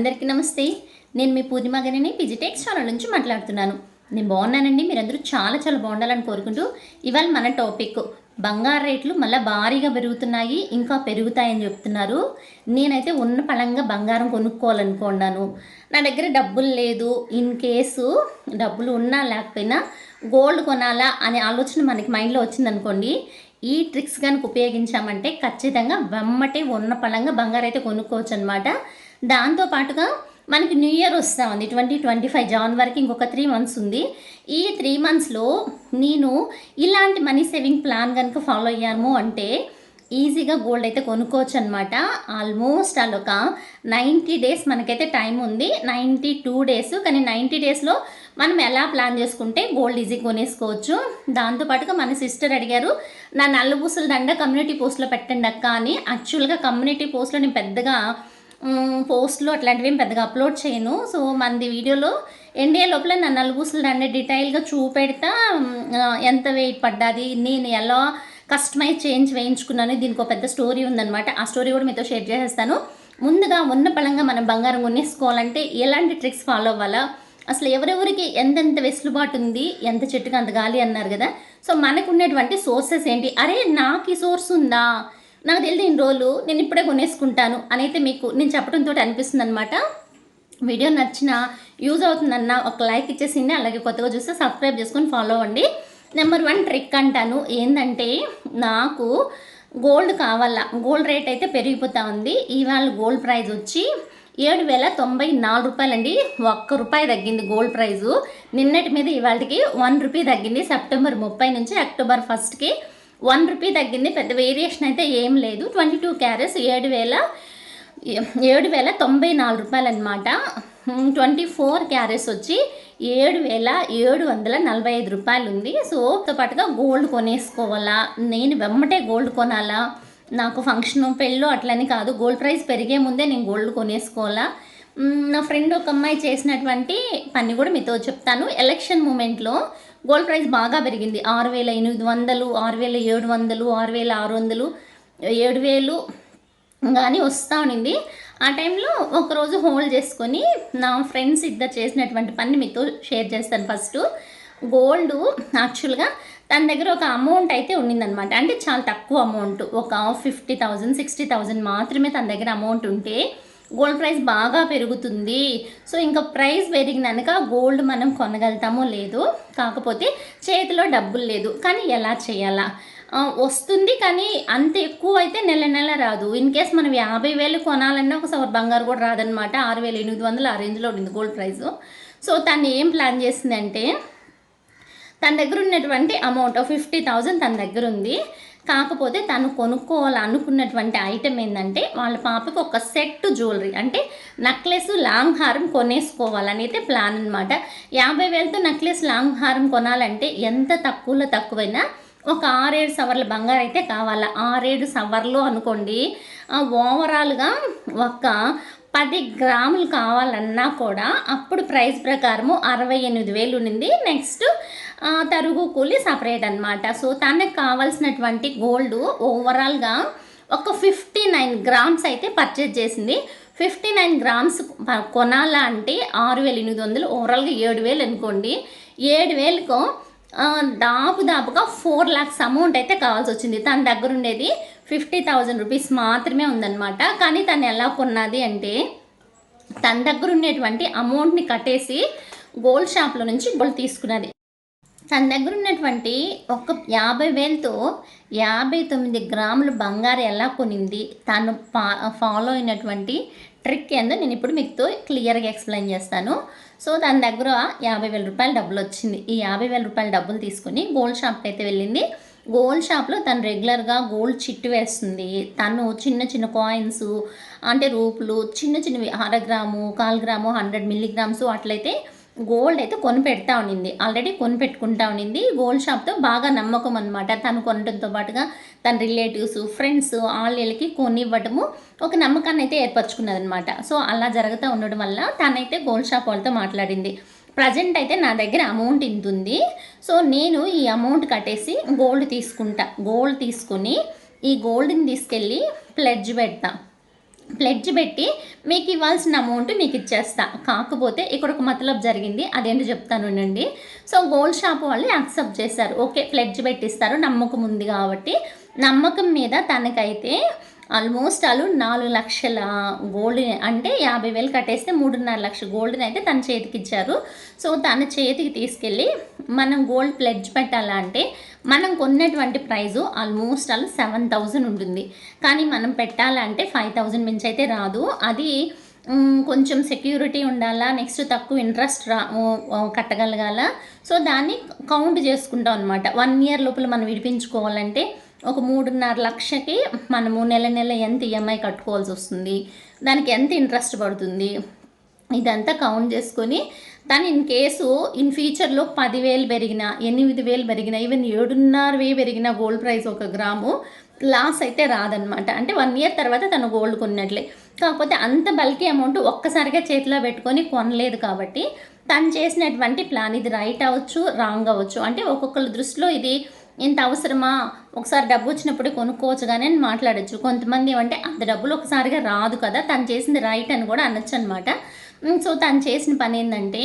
అందరికీ నమస్తే. నేను మీ పూర్ణిమ గనిని పిజిటెక్స్ ఛానల్ నుంచి మాట్లాడుతున్నాను. నేను బాగున్నానండి మీరందరూ చాలా చాలా బాగుండాలని కోరుకుంటూ ఇవాళ మన టాపిక్ బంగారు రేట్లు మళ్ళీ భారీగా పెరుగుతున్నాయి ఇంకా పెరుగుతాయని చెప్తున్నారు. నేనైతే ఉన్న పళంగా బంగారం కొనుక్కోవాలనుకున్నాను. నా దగ్గర డబ్బులు లేదు ఇన్ కేసు డబ్బులు ఉన్నా లేకపోయినా గోల్డ్ కొనాలా అనే ఆలోచన మనకి మైండ్లో వచ్చిందనుకోండి ఈ ట్రిక్స్ కనుక ఉపయోగించామంటే ఖచ్చితంగా వెమ్మటే ఉన్న పళంగా బంగారు అయితే కొనుక్కోవచ్చు అనమాట దాంతోపాటుగా మనకి న్యూ ఇయర్ వస్తూ ఉంది ట్వంటీ ట్వంటీ ఫైవ్ జనవరికి ఇంకొక త్రీ మంత్స్ ఉంది. ఈ త్రీ మంత్స్లో నేను ఇలాంటి మనీ సేవింగ్ ప్లాన్ కనుక ఫాలో అయ్యాము అంటే ఈజీగా గోల్డ్ అయితే కొనుక్కోవచ్చు అనమాట ఆల్మోస్ట్ అదొక ఒక నైంటీ డేస్ మనకైతే టైం ఉంది. నైంటీ టూ డేస్ కానీ నైంటీ డేస్లో మనం ఎలా ప్లాన్ చేసుకుంటే గోల్డ్ ఈజీ కొనేసుకోవచ్చు. దాంతోపాటుగా మన సిస్టర్ అడిగారు నా నల్లబూసల దండ కమ్యూనిటీ పోస్ట్లో పెట్టండి అక్క అని. యాక్చువల్గా కమ్యూనిటీ పోస్ట్లో నేను పెద్దగా పోస్ట్లో అట్లాంటివి పెద్దగా అప్లోడ్ చేయను. సో మనది వీడియోలో ఎన్డీఏ లోపల నా నలుగుసులు అన్ని డీటెయిల్గా చూపెడతా ఎంత వెయిట్ పడ్డది నేను ఎలా కస్టమైజ్ చేంజ్ వేయించుకున్నాను దీనికి ఒక పెద్ద స్టోరీ ఉందన్నమాట. ఆ స్టోరీ కూడా మీతో షేర్ చేసేస్తాను. ముందుగా ఉన్న పళంగా మనం బంగారం కొనేసుకోవాలంటే ఎలాంటి ట్రిక్స్ ఫాలో అవ్వాలా? అసలు ఎవరెవరికి ఎంతెంత వెసులుబాటు ఉంది ఎంత చెట్టుకు అంత గాలి అన్నారు కదా? సో మనకు ఉన్నటువంటి సోర్సెస్ ఏంటి? అరే నాకు ఈ సోర్స్ ఉందా? నాకు తెలియదు ఇన్ని రోజులు నేను ఇప్పుడే కొనేసుకుంటాను అని అయితే మీకు నేను చెప్పడంతో అనిపిస్తుంది అనమాట వీడియో నచ్చిన యూజ్ అవుతుందన్న ఒక లైక్ ఇచ్చేసింది అలాగే కొత్తగా చూస్తే సబ్స్క్రైబ్ చేసుకొని ఫాలో అవ్వండి. నెంబర్ వన్ ట్రిక్ అంటాను ఏంటంటే నాకు గోల్డ్ కావాలా గోల్డ్ రేట్ అయితే పెరిగిపోతూ ఉంది. ఇవాళ గోల్డ్ ప్రైజ్ వచ్చి ఏడు వేల తొంభై నాలుగు రూపాయలండి. ఒక్క రూపాయి తగ్గింది గోల్డ్ ప్రైజు. నిన్నటి మీద ఇవాళకి వన్ రూపీ తగ్గింది సెప్టెంబర్ ముప్పై నుంచి అక్టోబర్ ఫస్ట్కి. వన్ రూపీ తగ్గింది. పెద్ద వేరియేషన్ అయితే ఏం లేదు. ట్వంటీ టూ క్యారెట్స్ ఏడు వేల ఏడు వేల తొంభై నాలుగు రూపాయలు అనమాట ట్వంటీ ఫోర్ క్యారెట్స్ వచ్చి ఏడు వేల ఏడు వందల నలభై ఐదు రూపాయలు ఉంది. సోప్తో పాటుగా గోల్డ్ కొనేసుకోవాలా? నేను వెమ్మటే గోల్డ్ కొనాలా? నాకు ఫంక్షన్ పెళ్ళు అట్లని కాదు. గోల్డ్ ప్రైస్ పెరిగే ముందే నేను గోల్డ్ కొనేసుకోవాలా? నా ఫ్రెండ్ ఒక అమ్మాయి చేసినటువంటి పని కూడా మీతో చెప్తాను. ఎలక్షన్ మూమెంట్లో గోల్డ్ ప్రైస్ బాగా పెరిగింది. ఆరు వేల ఎనిమిది వందలు ఆరు వేల ఏడు వందలు ఆరు వేల ఆరు వందలు ఏడు వేలు కానీ వస్తూ ఉండింది. ఆ టైంలో ఒకరోజు హోల్డ్ చేసుకొని నా ఫ్రెండ్స్ ఇద్దరు చేసినటువంటి పని మీతో షేర్ చేస్తాను ఫస్ట్. గోల్డ్ యాక్చువల్గా తన దగ్గర ఒక అమౌంట్ అయితే ఉండిందనమాట అంటే చాలా తక్కువ అమౌంట్. ఒక ఫిఫ్టీ థౌజండ్ సిక్స్టీ థౌజండ్ మాత్రమే తన దగ్గర అమౌంట్ ఉంటే గోల్డ్ ప్రైస్ బాగా పెరుగుతుంది. సో ఇంకా ప్రైస్ పెరిగినాక గోల్డ్ మనం కొనగలుగుతామో లేదు కాకపోతే చేతిలో డబ్బులు లేదు. కానీ ఎలా చేయాలా? వస్తుంది కానీ అంత ఎక్కువ అయితే నెల నెల రాదు. ఇన్ కేస్ మనం యాభై వేలు కొనాలన్నా ఒకసారి బంగారు కూడా రాదనమాట ఆరు వేల ఎనిమిది వందలు ఆ రేంజ్లో ఉండింది గోల్డ్ ప్రైస్ సో తను ఏం ప్లాన్ చేసిందంటే తన దగ్గర ఉన్నటువంటి అమౌంట్ ఫిఫ్టీ థౌజండ్ తన దగ్గర ఉంది. కాకపోతే తను కొనుక్కోవాలనుకున్నటువంటి ఐటెం ఏంటంటే వాళ్ళ పాపకి ఒక సెట్ జ్యువెలరీ అంటే నక్లెస్ లాంగ్ హారం కొనేసుకోవాలని అయితే ప్లాన్ అనమాట యాభై వేలతో నక్లెస్ లాంగ్ హారం కొనాలంటే ఎంత తక్కువలో తక్కువైనా ఒక ఆరేడు సవర్ల బంగారం అయితే కావాలా? ఆరేడు సవర్లు అనుకోండి. ఆ, ఓవరాల్గా ఒక పది గ్రాములు కావాలన్నా కూడా అప్పుడు ప్రైస్ ప్రకారము అరవై ఎనిమిది వేలు ఉండింది. నెక్స్ట్ తరుగు కూలి సపరేట్ అనమాట సో తనకు కావాల్సినటువంటి గోల్డ్ ఓవరాల్గా ఒక ఫిఫ్టీ నైన్ గ్రామ్స్ అయితే పర్చేజ్ చేసింది. ఫిఫ్టీ నైన్ గ్రామ్స్ ప- కొనాలా అంటే ఆరు వేల ఎనిమిది వందలు. ఓవరాల్గా ఏడు వేలు అనుకోండి. ఏడు వేలకు దాపు దాపుగా ఫోర్ ల్యాక్స్ అమౌంట్ అయితే కావాల్సి వచ్చింది. తన దగ్గర ఉండేది ఫిఫ్టీ థౌజండ్ రూపీస్ మాత్రమే ఉందన్నమాట. కానీ తను ఎలా కొన్నది అంటే తన దగ్గర ఉండేటువంటి అమౌంట్ని కట్టేసి గోల్డ్ షాప్లో నుంచి గోల్డ్ తీసుకున్నది. తన దగ్గర ఉన్నటువంటి ఒక యాభై వేలతో యాభై తొమ్మిది గ్రాములు బంగారు ఎలా కొనింది? తను ఫా ఫాలో అయినటువంటి ట్రిక్ ఏందో నేను ఇప్పుడు మీతో క్లియర్గా ఎక్స్ప్లెయిన్ చేస్తాను. సో తన దగ్గర యాభై వేల రూపాయల డబ్బులు వచ్చింది ఈ యాభై వేల రూపాయల డబ్బులు తీసుకొని గోల్డ్ షాప్కి అయితే వెళ్ళింది. గోల్డ్ షాప్లో తను రెగ్యులర్గా గోల్డ్ చిట్టు వేస్తుంది. తను చిన్న చిన్న కాయిన్స్ అంటే రూపులు చిన్న చిన్నవి అర గ్రాము కాల్ గ్రాము హండ్రెడ్ మిల్లీగ్రామ్స్ అట్లయితే గోల్డ్ అయితే కొని పెడతా ఉండింది ఆల్రెడీ కొని పెట్టుకుంటా ఉండింది గోల్డ్ షాప్తో బాగా నమ్మకం అనమాట తను కొనడంతో పాటుగా తన రిలేటివ్స్ ఫ్రెండ్స్ వాళ్ళకి కొనివ్వటము ఒక నమ్మకాన్ని అయితే ఏర్పరచుకున్నదనమాట సో అలా జరుగుతూ ఉండడం వల్ల తనైతే గోల్డ్ షాప్ వాళ్ళతో మాట్లాడింది. ప్రజెంట్ అయితే నా దగ్గర అమౌంట్ ఇంత ఉంది. సో నేను ఈ అమౌంట్ కట్టేసి గోల్డ్ తీసుకుంటా. గోల్డ్ తీసుకొని ఈ గోల్డ్ని తీసుకెళ్ళి ప్లెడ్జ్ పెడతాను ప్లెడ్జ్ పెట్టి మీకు ఇవ్వాల్సిన అమౌంట్ మీకు ఇచ్చేస్తా. కాకపోతే ఇక్కడ ఒక మతలబ్ జరిగింది అదేంటో చెప్తాను అండి సో గోల్డ్ షాప్ వాళ్ళు యాక్సెప్ట్ చేశారు. ఓకే ప్లెడ్జ్ పెట్టిస్తారు నమ్మకం ఉంది కాబట్టి. నమ్మకం మీద తనకైతే ఆల్మోస్ట్ వాళ్ళు నాలుగు లక్షల గోల్డ్ అంటే యాభై వేలు కట్టేస్తే మూడున్నర లక్షల గోల్డ్ని అయితే తన చేతికి ఇచ్చారు. సో తన చేతికి తీసుకెళ్ళి మనం గోల్డ్ ప్లెడ్జ్ పెట్టాలంటే మనం కొన్నటువంటి price almost all seven thousand ఉంటుంది. కానీ మనం పెట్టాలంటే ఫైవ్ థౌజండ్ మించి అయితే రాదు. అది కొంచెం సెక్యూరిటీ ఉండాలా నెక్స్ట్ తక్కువ ఇంట్రెస్ట్ రా కట్టగలగాల. సో దాన్ని కౌంట్ చేసుకుంటాం అనమాట వన్ ఇయర్ లోపల మనం విడిపించుకోవాలంటే ఒక మూడున్నర లక్షకి మనము నెల నెల ఎంత ఈఎంఐ కట్టుకోవాల్సి వస్తుంది దానికి ఎంత ఇంట్రెస్ట్ పడుతుంది ఇదంతా కౌంట్ చేసుకొని తను ఇన్ కేసు ఇన్ ఫ్యూచర్లో పదివేలు పెరిగినా ఎనిమిది వేలు పెరిగినా ఈవెన్ ఏడున్నర వేలు పెరిగిన గోల్డ్ ప్రైస్ ఒక గ్రాము లాస్ అయితే రాదనమాట. అంటే వన్ ఇయర్ తర్వాత తను గోల్డ్ కొన్నట్లే. కాకపోతే అంత బల్కీ అమౌంట్ ఒక్కసారిగా చేతిలో పెట్టుకొని కొనలేదు కాబట్టి తను చేసినటువంటి ప్లాన్ ఇది రైట్ అవ్వచ్చు రాంగ్ అవ్వచ్చు. అంటే ఒక్కొక్కరి దృష్టిలో ఇది ఇంత అవసరమా? ఒకసారి డబ్బు వచ్చినప్పుడు కొనుక్కోవచ్చు కానీ అని మాట్లాడచ్చు. కొంతమంది ఏమంటే అంత డబ్బులు ఒకసారిగా రాదు కదా తను చేసింది రైట్ అని కూడా అనొచ్చు అనమాట సో తను చేసిన పని ఏంటంటే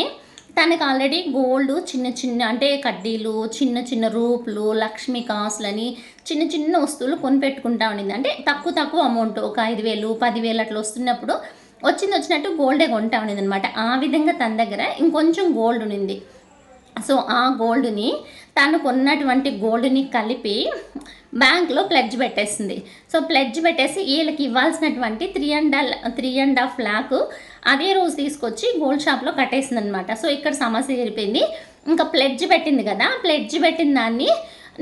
తనకు ఆల్రెడీ గోల్డ్ చిన్న చిన్న అంటే కడ్డీలు చిన్న చిన్న రూపులు లక్ష్మీ కాసులని చిన్న చిన్న వస్తువులు కొనిపెట్టుకుంటా ఉండింది. అంటే తక్కువ తక్కువ అమౌంట్ ఒక ఐదు వేలు పదివేలు అట్లా వస్తున్నప్పుడు వచ్చింది వచ్చినట్టు గోల్డే కొంటా ఉండింది అనమాట ఆ విధంగా తన దగ్గర ఇంకొంచెం గోల్డ్ ఉండింది. సో ఆ గోల్డ్ని తను కొన్నటువంటి గోల్డ్ని కలిపి బ్యాంక్లో ప్లెడ్జ్ పెట్టేసింది. సో ప్లెడ్జ్ పెట్టేసి వీళ్ళకి ఇవ్వాల్సినటువంటి three and three and half lakh అదే రోజు తీసుకొచ్చి గోల్డ్ షాప్లో కట్టేసింది అనమాట సో ఇక్కడ సమస్య జరిపింది. ఇంకా ప్లెడ్జ్ పెట్టింది కదా ప్లెడ్జ్ పెట్టిన దాన్ని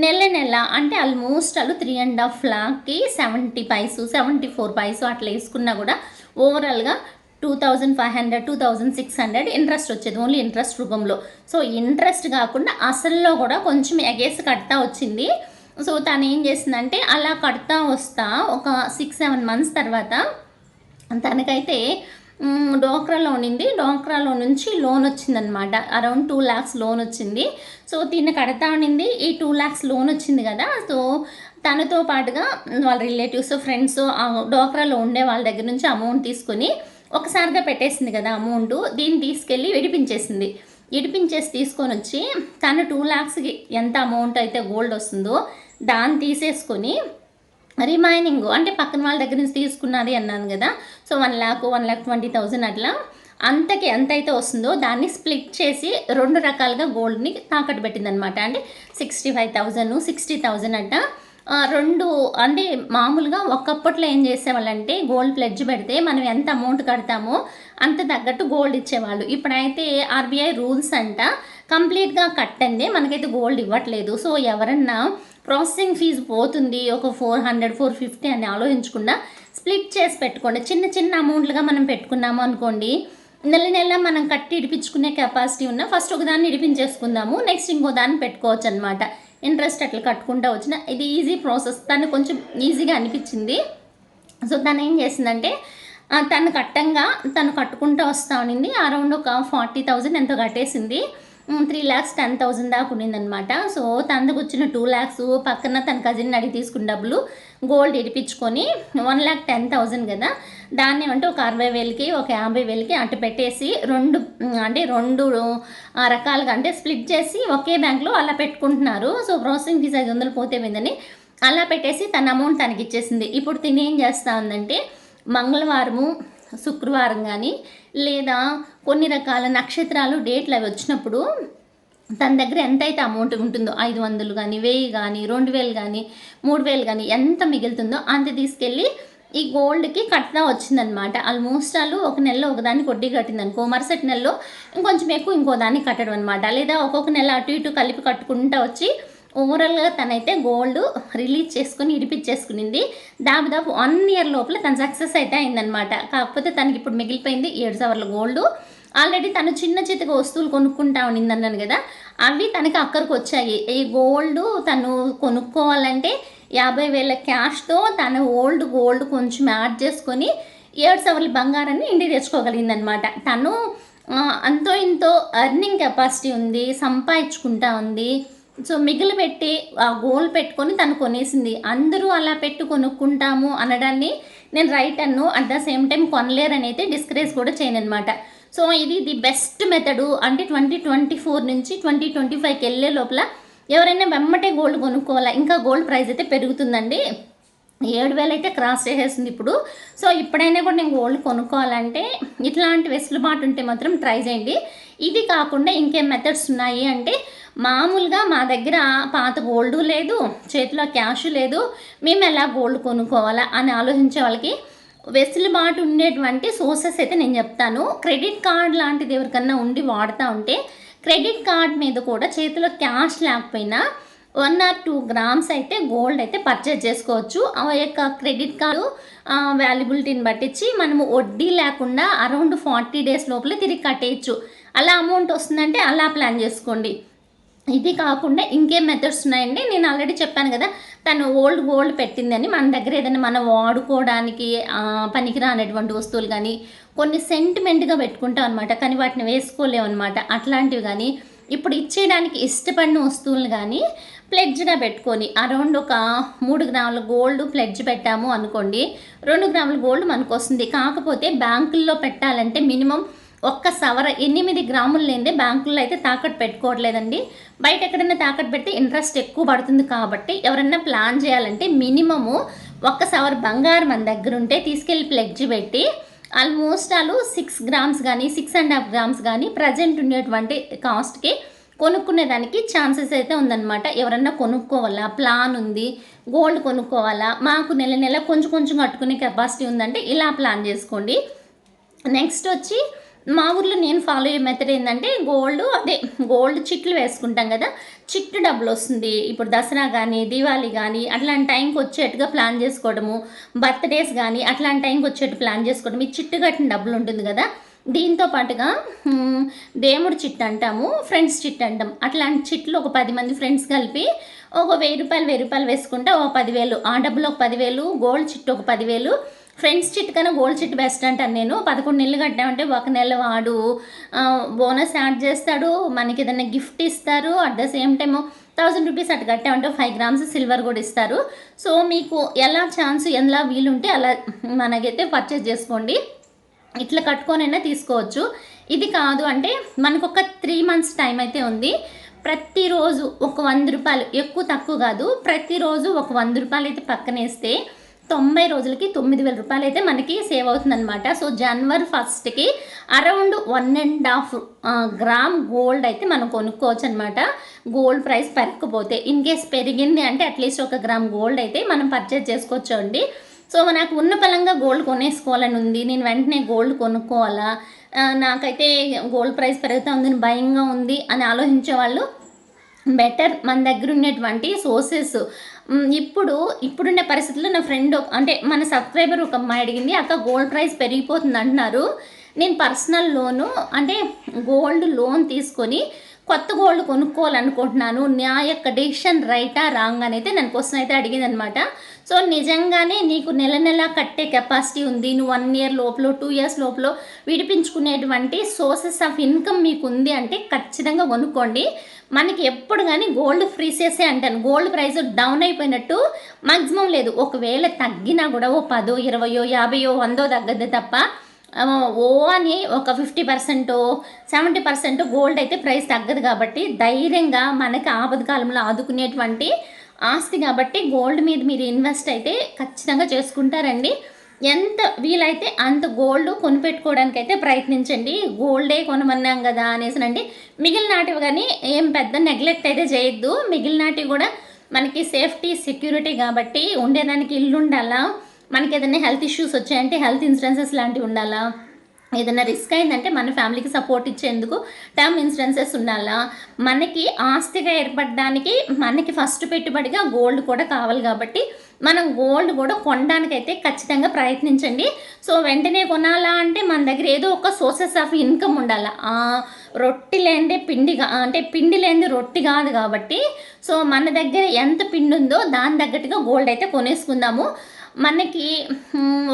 నెల నెల అంటే ఆల్మోస్ట్ వాళ్ళు three and half ల్యాక్కి seventy paise seventy four paise అట్లా వేసుకున్నా కూడా ఓవరాల్గా two thousand five hundred two thousand six hundred interest వచ్చేది ఓన్లీ ఇంట్రెస్ట్ రూపంలో. సో ఇంట్రెస్ట్ కాకుండా అసల్లో కూడా కొంచెం ఎగేసి కడతా వచ్చింది. సో తను ఏం చేసిందంటే అలా కడతా వస్తా ఒక సిక్స్ సెవెన్ మంత్స్ తర్వాత తనకైతే డోక్రా లోన్ ఉంది. డోక్రాలో నుంచి లోన్ వచ్చిందనమాట అరౌండ్ టూ ల్యాక్స్ లోన్ వచ్చింది. సో దీన్ని కడతా ఉండింది. ఈ టూ ల్యాక్స్ లోన్ వచ్చింది కదా. సో తనతో పాటుగా వాళ్ళ రిలేటివ్స్ ఫ్రెండ్స్ డోక్రాలో ఉండే వాళ్ళ దగ్గర నుంచి అమౌంట్ తీసుకొని ఒకసారిగా పెట్టేసింది కదా అమౌంట్ దీన్ని తీసుకెళ్ళి విడిపించేసింది. విడిపించేసి తీసుకొని వచ్చి తను టూ ల్యాక్స్కి ఎంత అమౌంట్ అయితే గోల్డ్ వస్తుందో దాన్ని తీసేసుకొని రిమైనింగ్ అంటే పక్కన వాళ్ళ దగ్గర నుంచి తీసుకున్నది అన్నాను కదా. So one lakh one lakh twenty thousand అట్లా అంతకి ఎంత అయితే వస్తుందో దాన్ని స్ప్లిట్ చేసి రెండు రకాలుగా గోల్డ్ని తాకట్టు పెట్టిందనమాట అంటే sixty five thousand sixty thousand అట్లా రెండు అంటే మామూలుగా ఒకప్పట్లో ఏం చేసేవాళ్ళంటే గోల్డ్ ప్లెడ్జ్ పెడితే మనం ఎంత అమౌంట్ కడతామో అంత తగ్గట్టు గోల్డ్ ఇచ్చేవాళ్ళు. ఇప్పుడైతే ఆర్బీఐ రూల్స్ అంట కంప్లీట్గా కట్టండి మనకైతే గోల్డ్ ఇవ్వట్లేదు. సో ఎవరన్నా ప్రాసెసింగ్ ఫీజు పోతుంది ఒక ఫోర్ హండ్రెడ్ ఫోర్ ఫిఫ్టీ అని ఆలోచించకుండా స్ప్లిట్ చేసి పెట్టుకోండి. చిన్న చిన్న అమౌంట్లుగా మనం పెట్టుకున్నాము అనుకోండి నెల నెల మనం కట్టి ఇడిపించుకునే కెపాసిటీ ఉన్న ఫస్ట్ ఒక దాన్ని ఇడిపించేసుకుందాము నెక్స్ట్ ఇంకో దాన్ని పెట్టుకోవచ్చు అనమాట ఇంట్రెస్ట్ అట్లా కట్టుకుంటా వచ్చిన ఇది ఈజీ ప్రాసెస్ తను కొంచెం ఈజీగా అనిపించింది. సో తను ఏం చేసిందంటే తను కట్టంగా తను కట్టుకుంటూ వస్తా ఉన్నింది అరౌండ్ ఒక ఫార్టీ థౌజండ్ ఎంతో కట్టేసింది. త్రీ ల్యాక్స్ టెన్ థౌజండ్ దాకా ఉండిందనమాట సో తనకు వచ్చిన టూ ల్యాక్స్ పక్కన తన కజిన్ అడిగి తీసుకున్న డబ్బులు గోల్డ్ ఇడిపించుకొని వన్ ల్యాక్ టెన్ థౌజండ్ కదా దాన్ని అంటే ఒక అరవై వేలకి ఒక యాభై వేలకి అటు పెట్టేసి రెండు అంటే రెండు రకాలుగా అంటే స్ప్లిట్ చేసి ఒకే బ్యాంక్లో అలా పెట్టుకుంటున్నారు. సో ప్రాసెసింగ్ ఫీజు ఐదు వందలు పోతే పోయిందని అలా పెట్టేసి తన అమౌంట్ తనకి ఇచ్చేసింది. ఇప్పుడు తిని ఏం చేస్తా ఉందంటే మంగళవారము శుక్రవారం కానీ లేదా కొన్ని రకాల నక్షత్రాలు డేట్లు అవి వచ్చినప్పుడు తన దగ్గర ఎంతైతే అమౌంట్ ఉంటుందో ఐదు వందలు కానీ వెయ్యి కానీ రెండు వేలు కానీ మూడు వేలు కానీ ఎంత మిగులుతుందో అంత తీసుకెళ్ళి ఈ గోల్డ్కి కట్టినా వచ్చిందనమాట ఆల్మోస్ట్ వాళ్ళు ఒక నెలలో ఒకదాన్ని వడ్డీ కట్టింది అనుకో మరుసటి నెలలో ఇంకొంచెం ఎక్కువ ఇంకో దాన్ని కట్టడం అనమాట లేదా ఒక్కొక్క నెల అటు ఇటు కలిపి కట్టుకుంటూ వచ్చి ఓవరాల్గా తనైతే గోల్డ్ రిలీజ్ చేసుకుని ఇడిపించేసుకునింది దాదాపు వన్ ఇయర్ లోపల తను సక్సెస్ అయితే అయిందనమాట కాకపోతే తనకి ఇప్పుడు మిగిలిపోయింది ఏడు సవర్ల గోల్డ్. ఆల్రెడీ తను చిన్న చితక వస్తువులు కొనుక్కుంటా ఉన్నిందన్నాను కదా అవి తనకి అక్కడికి వచ్చాయి. ఈ గోల్డ్ తను కొనుక్కోవాలంటే యాభై వేల క్యాష్తో తన ఓల్డ్ గోల్డ్ కొంచెం యాడ్ చేసుకొని ఏడు సవర్ల బంగారాన్ని ఇంటికి తెచ్చుకోగలిగిందనమాట తను అంతో ఇంతో ఎర్నింగ్ కెపాసిటీ ఉంది సంపాదించుకుంటా ఉంది. సో మిగిలి పెట్టి ఆ గోల్ పెట్టుకొని తను కొనేసింది. అందరూ అలా పెట్టి కొనుక్కుంటాము అనడాన్ని నేను రైట్ అన్ను. అట్ ద సేమ్ టైం కొనలేరని అయితే డిస్కరేజ్ కూడా చేయను అనమాట సో ఇది ది బెస్ట్ మెథడు. అంటే ట్వంటీ ట్వంటీ ఫోర్ నుంచి ట్వంటీ ట్వంటీ ఫైవ్కి వెళ్ళే లోపల ఎవరైనా వెమ్మటే గోల్డ్ కొనుక్కోవాలా? ఇంకా గోల్డ్ ప్రైస్ అయితే పెరుగుతుందండి. ఏడు వేలు అయితే క్రాస్ చేసేసింది ఇప్పుడు. సో ఇప్పుడైనా కూడా నేను గోల్డ్ కొనుక్కోవాలంటే ఇట్లాంటి వెసులుబాటు ఉంటే మాత్రం ట్రై చేయండి. ఇది కాకుండా ఇంకేం మెథడ్స్ ఉన్నాయి అంటే మామూలుగా మా దగ్గర పాత గోల్డ్ లేదు చేతిలో క్యాష్ లేదు. మేము ఎలా గోల్డ్ కొనుక్కోవాలా అని ఆలోచించే వాళ్ళకి వెసులుబాటు ఉండేటువంటి సోర్సెస్ అయితే నేను చెప్తాను. క్రెడిట్ కార్డ్ లాంటిది ఎవరికన్నా ఉండి వాడుతూ ఉంటే క్రెడిట్ కార్డ్ మీద కూడా చేతిలో క్యాష్ లేకపోయినా వన్ ఆర్ టూ గ్రామ్స్ అయితే గోల్డ్ అయితే పర్చేజ్ చేసుకోవచ్చు. ఆ యొక్క క్రెడిట్ కార్డు వాల్యుబిలిటీని బట్టించి మనము వడ్డీ లేకుండా అరౌండ్ ఫార్టీ డేస్ లోపల తిరిగి కట్టేయచ్చు. అలా అమౌంట్ వస్తుందంటే అలా ప్లాన్ చేసుకోండి. ఇది కాకుండా ఇంకేం మెథడ్స్ ఉన్నాయండి. నేను ఆల్రెడీ చెప్పాను కదా తను ఓల్డ్ గోల్డ్ పెట్టిందని. మన దగ్గర ఏదైనా మనం వాడుకోవడానికి పనికిరానటువంటి వస్తువులు కానీ కొన్ని సెంటిమెంట్గా పెట్టుకుంటాం అనమాట కానీ వాటిని వేసుకోలేము అనమాట అట్లాంటివి కానీ ఇప్పుడు ఇచ్చేయడానికి ఇష్టపడిన వస్తువులు కానీ ప్లెడ్జ్గా పెట్టుకొని అరౌండ్ ఒక మూడు గ్రాముల గోల్డ్ ప్లెడ్జ్ పెట్టాము అనుకోండి రెండు గ్రాముల గోల్డ్ మనకు వస్తుంది కాకపోతే బ్యాంకుల్లో పెట్టాలంటే మినిమం ఒక్క సవర ఎనిమిది గ్రాములు లేనిదే బ్యాంకుల్లో అయితే తాకట్టు పెట్టుకోవట్లేదండి. బయట ఎక్కడైనా తాకట్టు పెడితే ఇంట్రెస్ట్ ఎక్కువ పడుతుంది కాబట్టి ఎవరైనా ప్లాన్ చేయాలంటే మినిమము ఒక్క సవర్ బంగారం మన దగ్గర ఉంటే తీసుకెళ్ళి ప్లెడ్జ్ పెట్టి ఆల్మోస్ట్ వాళ్ళు సిక్స్ గ్రామ్స్ కానీ సిక్స్ అండ్ హాఫ్ గ్రామ్స్ కానీ ప్రజెంట్ ఉండేటువంటి కాస్ట్కి కొనుక్కునేదానికి ఛాన్సెస్ అయితే ఉందన్నమాట. ఎవరన్నా కొనుక్కోవాలా? ప్లాన్ ఉంది. గోల్డ్ కొనుక్కోవాలా? మాకు నెల నెల కొంచెం కొంచెం కట్టుకునే కెపాసిటీ ఉందంటే ఇలా ప్లాన్ చేసుకోండి. నెక్స్ట్ వచ్చి మా ఊర్లో నేను ఫాలో అయ్యే మెథడ్ ఏంటంటే గోల్డ్ అదే గోల్డ్ చిట్లు వేసుకుంటాం కదా చిట్టు డబ్బులు వస్తుంది. ఇప్పుడు దసరా కానీ దీవాళి కానీ అట్లాంటి టైంకి వచ్చేట్టుగా ప్లాన్ చేసుకోవడము బర్త్డేస్ కానీ అట్లాంటి టైంకి వచ్చేట్టు ప్లాన్ చేసుకోవడం ఈ చిట్టు కట్టిన డబ్బులు ఉంటుంది కదా దీంతో పాటుగా దేముడు దేవుడి చిట్ అంటాము ఫ్రెండ్స్ చిట్ అంటాం. అట్లాంటి చిట్లు ఒక పది మంది ఫ్రెండ్స్ కలిపి ఒక వెయ్యి రూపాయలు వెయ్యి రూపాయలు వేసుకుంటే ఒక పదివేలు. ఆ డబ్బులు ఒక పదివేలు గోల్డ్ చిట్టు ఒక పదివేలు. ఫ్రెండ్స్ చిట్ కన్నా గోల్డ్ చిట్ బెస్ట్ అంటాను నేను. పదకొండు నెలలు కట్టామంటే ఒక నెల వాడు బోనస్ యాడ్ చేస్తాడు మనకి ఏదైనా గిఫ్ట్ ఇస్తారు. At the same time thousand rupees అటు కట్టామంటే ఫైవ్ గ్రామ్స్ సిల్వర్ కూడా ఇస్తారు. సో మీకు ఎలా ఛాన్స్ ఎలా వీలుంటే అలా మనకైతే పర్చేస్ చేసుకోండి. ఇట్లా కట్టుకొనైనా తీసుకోవచ్చు. ఇది కాదు అంటే మనకు ఒక త్రీ మంత్స్ టైం అయితే ఉంది. ప్రతిరోజు ఒక వంద రూపాయలు ఎక్కువ తక్కువ కాదు. ప్రతిరోజు ఒక వంద రూపాయలు అయితే పక్కనేస్తే తొంభై రోజులకి తొమ్మిది వేల రూపాయలు అయితే మనకి సేవ్ అవుతుందన్నమాట. సో జనవరి ఫస్ట్కి around one and half gram gold అయితే మనం కొనుక్కోవచ్చు అనమాట గోల్డ్ ప్రైస్ పెరగకపోతే ఇన్ కేస్ పెరిగింది అంటే అట్లీస్ట్ ఒక గ్రామ్ గోల్డ్ అయితే మనం పర్చేజ్ చేసుకోవచ్చు అండి. సో నాకు ఉన్న పలంగా గోల్డ్ కొనేసుకోవాలని ఉంది. నేను వెంటనే గోల్డ్ కొనుక్కోవాలా? నాకైతే గోల్డ్ ప్రైస్ పెరుగుతూ ఉందని భయంగా ఉంది అని ఆలోచించే వాళ్ళు బెటర్ మన దగ్గర ఉన్నటువంటి సోర్సెస్ ఇప్పుడు ఇప్పుడున్న పరిస్థితుల్లో నా ఫ్రెండ్ అంటే మన సబ్స్క్రైబర్ ఒక అమ్మాయి అడిగింది అక్క గోల్డ్ ప్రైస్ పెరిగిపోతుంది అంటున్నారు. నేను పర్సనల్ లోను అంటే గోల్డ్ లోన్ తీసుకొని కొత్త గోల్డ్ కొనుక్కోవాలనుకుంటున్నాను. నా యొక్క డెసిషన్ రైటా రాంగ్ అని అయితే నన్ను క్వశ్చన్ అయితే అడిగింది అనమాట సో నిజంగానే నీకు నెల నెల కట్టే కెపాసిటీ ఉంది. నువ్వు వన్ ఇయర్ లోపల టూ ఇయర్స్ లోపల విడిపించుకునేటువంటి సోర్సెస్ ఆఫ్ ఇన్కమ్ మీకు ఉంది అంటే ఖచ్చితంగా కొనుక్కోండి. మనకి ఎప్పుడు కానీ గోల్డ్ ఫ్రీసేసే అంటాను. గోల్డ్ ప్రైస్ డౌన్ అయిపోయినట్టు మాక్సిమం లేదు. ఒకవేళ తగ్గినా కూడా ఓ పదో ఇరవయో యాభయో వందో తగ్గదు తప్ప ఓ అని ఒక fifty percent seventy percent gold అయితే ప్రైస్ తగ్గదు కాబట్టి ధైర్యంగా మనకి ఆపద కాలంలో ఆదుకునేటువంటి ఆస్తి కాబట్టి గోల్డ్ మీద మీరు ఇన్వెస్ట్ అయితే ఖచ్చితంగా చేసుకుంటారండి. ఎంత వీలైతే అంత గోల్డ్ కొనిపెట్టుకోవడానికి అయితే ప్రయత్నించండి. గోల్డే కొనమన్నాం కదా అనేసినండి. మిగిలినాటివి కానీ ఏం పెద్ద నెగ్లెక్ట్ అయితే చేయొద్దు. మిగిలినాటివి కూడా మనకి సేఫ్టీ సెక్యూరిటీ కాబట్టి ఉండేదానికి ఇల్లు ఉండాలా మనకి ఏదైనా హెల్త్ ఇష్యూస్ వచ్చాయంటే హెల్త్ ఇన్సూరెన్సెస్ లాంటివి ఉండాలా? ఏదైనా రిస్క్ అయిందంటే మన ఫ్యామిలీకి సపోర్ట్ ఇచ్చేందుకు టర్మ్ ఇన్సూరెన్సెస్ ఉండాలా? మనకి ఆస్తిగా ఏర్పడడానికి మనకి ఫస్ట్ పెట్టుబడిగా గోల్డ్ కూడా కావాలి కాబట్టి మనం గోల్డ్ కూడా కొనడానికైతే ఖచ్చితంగా ప్రయత్నించండి. సో వెంటనే కొనాలా అంటే మన దగ్గర ఏదో ఒక సోర్సెస్ ఆఫ్ ఇన్కమ్ ఉండాలి? ఆ రొట్టి లేనిదే పిండి అంటే పిండి లేనిది రొట్టి కాదు కాబట్టి సో మన దగ్గర ఎంత పిండి ఉందో దాని తగ్గట్టుగా గోల్డ్ అయితే కొనేసుకుందాము. మనకి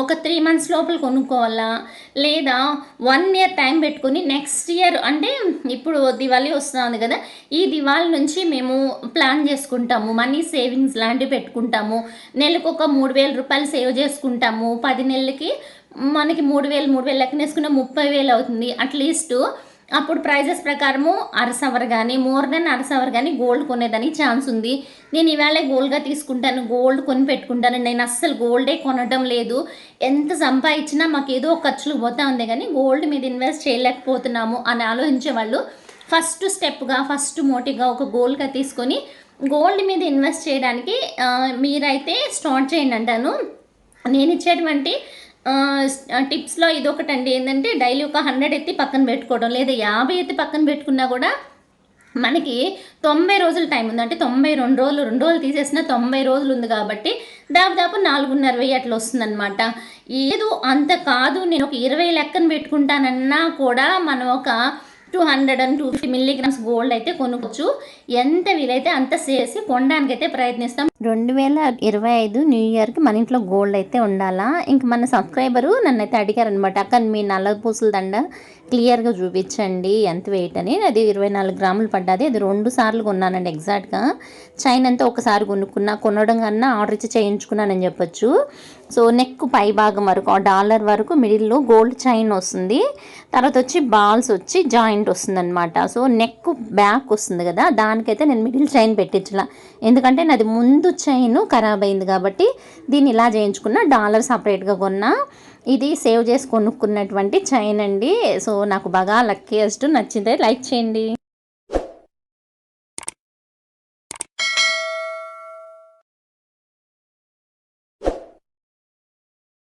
ఒక త్రీ మంత్స్ లోపల కొనుక్కోవాలా? లేదా వన్ ఇయర్ టైం పెట్టుకొని నెక్స్ట్ ఇయర్ అంటే ఇప్పుడు దివాళీ వస్తుంది కదా ఈ దివాళీ నుంచి మేము ప్లాన్ చేసుకుంటాము. మనీ సేవింగ్స్ లాంటివి పెట్టుకుంటాము. నెలకు ఒక మూడు వేల రూపాయలు సేవ్ చేసుకుంటాము. పది నెలలకి మనకి మూడు వేలు మూడు వేలు లెక్కన ముప్పై వేలు అవుతుంది. అట్లీస్ట్ అప్పుడు ప్రైజెస్ ప్రకారము అరసవర్ కానీ మోర్ దెన్ అవర్ కానీ గోల్డ్ కొనేదానికి ఛాన్స్ ఉంది. నేను ఈవేళ గోల్డ్గా తీసుకుంటాను గోల్డ్ కొని పెట్టుకుంటాను. నేను అస్సలు గోల్డే కొనడం లేదు. ఎంత సంపాదించినా మాకు ఏదో ఒక ఖర్చులు పోతా ఉంది కానీ గోల్డ్ మీద ఇన్వెస్ట్ చేయలేకపోతున్నాము అని ఆలోచించే వాళ్ళు ఫస్ట్ స్టెప్గా ఫస్ట్ మోటివ్గా ఒక గోల్డ్గా తీసుకొని గోల్డ్ మీద ఇన్వెస్ట్ చేయడానికి మీరైతే స్టార్ట్ చేయండి అంటాను. నేను ఇచ్చేటువంటి టిప్స్లో ఇదొకటి అండి ఏంటంటే డైలీ ఒక హండ్రెడ్ ఎత్తి పక్కన పెట్టుకోవడం లేదా యాభై ఎత్తి పక్కన పెట్టుకున్నా కూడా మనకి తొంభై రోజుల టైం ఉంది. అంటే తొంభై రెండు రోజులు రెండు రోజులు తీసేసిన తొంభై రోజులు ఉంది కాబట్టి దాదాపు నాలుగున్నర వెయ్యి అట్లా వస్తుందన్నమాట. ఏదో అంత కాదు. నేను ఒక ఇరవై లెక్కన పెట్టుకుంటానన్నా కూడా మనం ఒక two hundred and two fifty milligrams gold అయితే కొనుక్కోవచ్చు. ఎంత వీలైతే అంత చేసి కొనడానికి అయితే ప్రయత్నిస్తాం. రెండు వేల ఇరవై ఐదు న్యూ ఇయర్కి మన ఇంట్లో గోల్డ్ అయితే ఉండాలా? ఇంక మన సబ్స్క్రైబరు నన్ను అయితే అడిగారనమాట అక్కడ మీ నల్ల పూసల దండ క్లియర్గా చూపించండి ఎంత వెయిట్ అని? అది ఇరవై నాలుగు గ్రాములు పడ్డది అది రెండు సార్లు కొన్నానండి ఎగ్జాక్ట్గా. చైన్ అంతా ఒకసారి కొనుక్కున్నా కొనడం కన్నా ఆర్డర్ ఇచ్చి చేయించుకున్నానని చెప్పొచ్చు. సో నెక్ పై భాగం వరకు ఆ డాలర్ వరకు మిడిల్లో గోల్డ్ చైన్ వస్తుంది. తర్వాత వచ్చి బాల్స్ వచ్చి జాయింట్ వస్తుంది అనమాట సో నెక్ బ్యాక్ వస్తుంది కదా దానికైతే నేను మిడిల్ చైన్ పెట్టించలా. ఎందుకంటే నాది ముందు చైన్ ఖరాబ్ అయింది కాబట్టి దీన్ని ఇలా చేయించుకున్న డాలర్ సపరేట్గా కొన్నా. ఇది సేవ్ చేసి కొనుక్కున్నటువంటి చైన్ అండి. సో నాకు బాగా లక్కీయెస్ట్ నచ్చింది. లైక్ చేయండి.